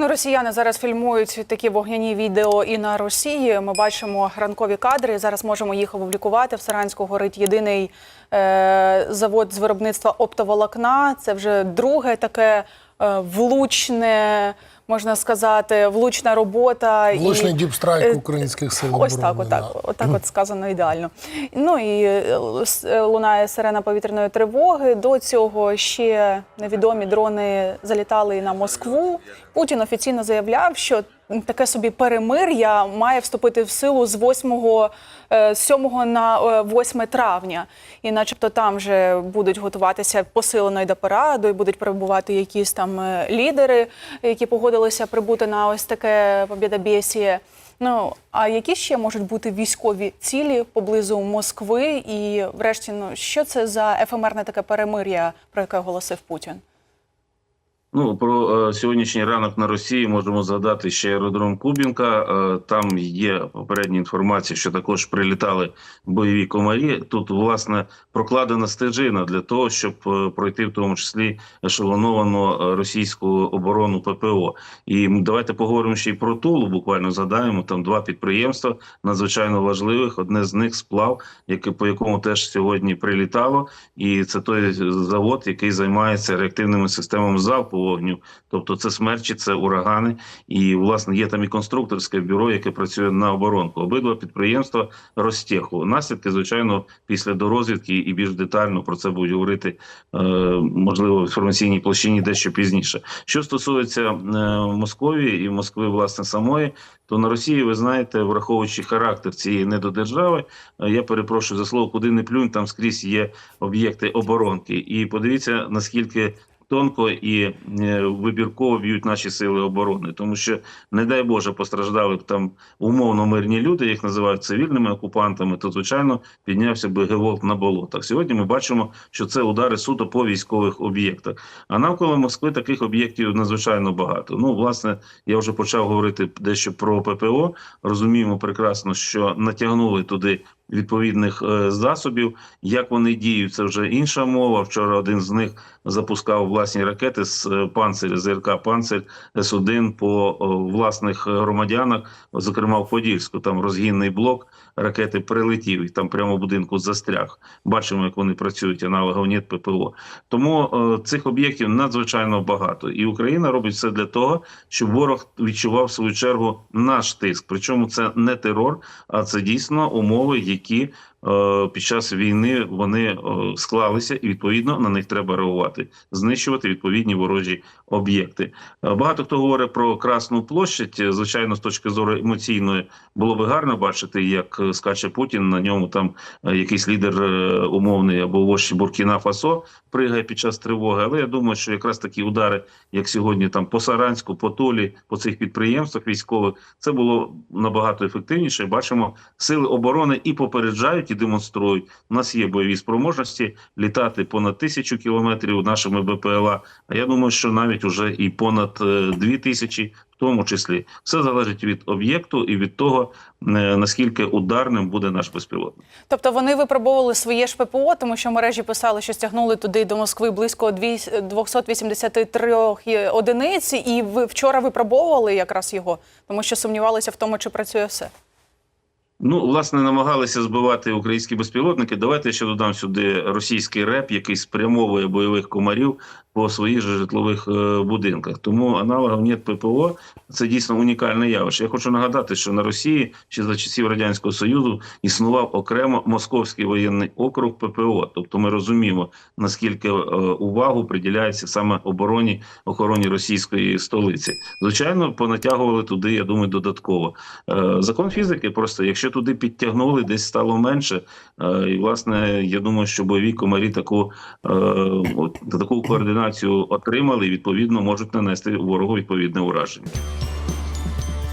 Ну, росіяни зараз фільмують такі вогняні відео і на Росії. Ми бачимо ранкові кадри. Зараз можемо їх опублікувати. В Саранську горить єдиний е, завод з виробництва оптоволокна. Це вже друге таке е, влучне, можна сказати, влучна робота. Влучний і... діпстрайк е, українських сил Ось оборони. так, отак, да. отак от сказано ідеально. Ну і е, е, лунає сирена повітряної тривоги. До цього ще невідомі дрони залітали на Москву. Путін офіційно заявляв, що таке собі перемир'я має вступити в силу з 8, е, з 7 на е, 8 травня. І начебто там вже будуть готуватися посиленою до параду, і будуть перебувати якісь там лідери, які погодилися прибути на ось таке побєдобєсіє. Ну а які ще можуть бути військові цілі поблизу Москви? І, врешті, ну що це за ефемерне таке перемир'я, про яке оголосив Путін? Ну про е, сьогоднішній ранок на Росії можемо згадати ще аеродром Кубінка. Е, там є попередня інформація, що також прилітали бойові комарі. Тут власне прокладена стежина для того, щоб е, пройти в тому числі ешелоновану е, російську оборону ППО. І давайте поговоримо ще й про Тулу. Буквально згадаємо там два підприємства надзвичайно важливих. Одне з них сплав, яке по якому теж сьогодні прилітало, і це той завод, який займається реактивними системами залпового вогню. Тобто це смерчі, це урагани, і власне є там і конструкторське бюро, яке працює на оборонку. Обидва підприємства розтєху. Наслідки, звичайно, після дорозвідки і більш детально про це будуть говорити е, можливо в інформаційній площині дещо пізніше. Що стосується е, Московії і Москви, власне, самої. То на Росії, ви знаєте, враховуючи характер цієї недодержави, е, я перепрошую за слово, куди не плюнь, там скрізь є об'єкти оборонки. І подивіться, наскільки тонко і е, вибірково б'ють наші сили оборони, тому що, не дай Боже, постраждали б там умовно мирні люди, їх називають цивільними окупантами. То звичайно піднявся би геволт на болотах. Сьогодні ми бачимо, що це удари суто по військових об'єктах. А навколо Москви таких об'єктів надзвичайно багато. Ну, власне, я вже почав говорити дещо про ППО. Розуміємо прекрасно, що натягнули туди відповідних е, засобів. Як вони діють, це вже інша мова. Вчора один з них запускав власні ракети з е, панциря ЗРК Панцир С-1 по власних громадянах, зокрема в Подільську. Там розгінний блок ракети прилетів і там прямо в будинку застряг. Бачимо, як вони працюють аналогов НЕТ ППО. Тому е, цих об'єктів надзвичайно багато, і Україна робить все для того, щоб ворог відчував в свою чергу наш тиск. Причому це не терор, а це дійсно умови, які е, під час війни вони е, склалися, і відповідно на них треба реагувати, знищувати відповідні ворожі об'єкти. Е, Багато хто говорить про Красну площадь. Е, Звичайно, з точки зору емоційної було би гарно бачити, як е, скаче Путін. На ньому там е, якийсь лідер е, умовний або вождь Буркіна Фасо пригає під час тривоги. Але я думаю, що якраз такі удари, як сьогодні, там по Саранську, по Толі, по цих підприємствах військових, це було набагато ефективніше. Бачимо, сили оборони і попереджають, і демонструють. У нас є бойові спроможності літати понад тисячу кілометрів нашими БПЛА. А я думаю, що навіть уже і понад е, дві тисячі. В тому числі все залежить від об'єкту і від того е, наскільки ударним буде наш безпілотник. Тобто вони випробовували своє ж ППО, тому що мережі писали, що стягнули туди до Москви близько дві- 283 одиниць, і ви вчора випробовували якраз його, тому що сумнівалися в тому, чи працює все. Ну, власне, намагалися збивати українські безпілотники. Давайте я ще додам сюди російський реп, який спрямовує бойових комарів по своїх же житлових е, будинках. Тому аналогів нет ППО це дійсно унікальне явище. Я хочу нагадати, що на Росії ще за часів радянського союзу існував окремо московський воєнний округ ППО. Тобто, ми розуміємо наскільки е, увагу приділяється саме обороні охороні російської столиці. Звичайно, понатягували туди. Я думаю, додатково Е, закон фізики. Просто якщо туди підтягнули, десь стало менше. Е, І власне, я думаю, що бойові комарі таку, е, таку координацію отримали і відповідно можуть нанести ворогу відповідне ураження.